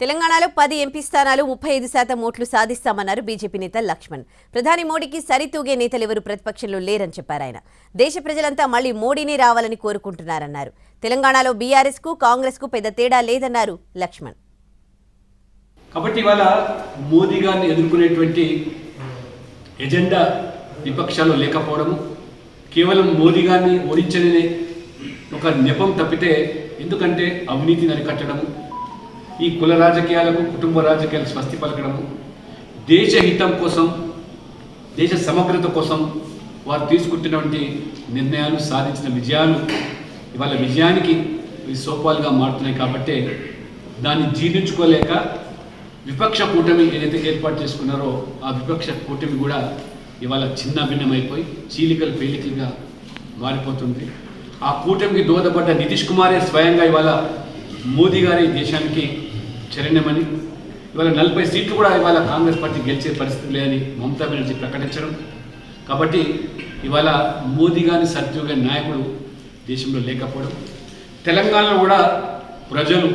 తెలంగాణలో పది ఎంపీ స్థానాలు ముప్పై ఐదు శాతం ఓట్లు సాధిస్తామన్నారు బీజేపీ నేత లక్ష్మణ్. ప్రధాని మోడీకి సరితూగే నేతలు ఎవరు ప్రతిపక్షంలో లేరని చెప్పారు ఆయన. దేశ ప్రజలంతా మళ్ళీ మోడీనే రావాలని కోరుకుంటున్నారన్నారు. తెలంగాణలో బీఆర్ఎస్కు కాంగ్రెస్కు పెద్ద తేడా లేదన్నారు లక్ష్మణ్. కాబట్టి ఇవాళ మోదీ గారిని ఎదుర్కొనేటువంటి ఎజెండా విపక్షాలు లేకపోవడము కేవలం మోదీ గారిని ఓడించలేనే ఒక నెపం తప్పితే ఎందుకంటే అవినీతిని అరికట్టడము ఈ కుల రాజకీయాలకు కుటుంబ రాజకీయాలు స్వస్తి పలకడము. దేశ హితం కోసం దేశ సమగ్రత కోసం వారు తీసుకుంటున్నటువంటి నిర్ణయాలు సాధించిన విజయాలు ఇవాళ విజయానికి ఇవి సోపాలుగా మారుతున్నాయి కాబట్టి దాన్ని జీర్ణించుకోలేక విపక్ష కూటమి ఏదైతే ఏర్పాటు చేసుకున్నారో ఆ విపక్ష కూటమి కూడా ఇవాళ చిన్న భిన్నమైపోయి చీలికలు పేలికలుగా మారిపోతుంది. ఆ కూటమికి దోహదపడ్డ నితీష్ కుమారే స్వయంగా ఇవాళ మోదీ గారి దేశానికి చరణ్యమని. ఇవాళ నలభై సీట్లు కూడా ఇవాళ కాంగ్రెస్ పార్టీ గెలిచే పరిస్థితి లేదని మమతా బెనర్జీ ప్రకటించడం. కాబట్టి ఇవాళ మోదీ గారి సరితూగే నాయకుడు దేశంలో లేకపోవడం. తెలంగాణలో కూడా ప్రజలు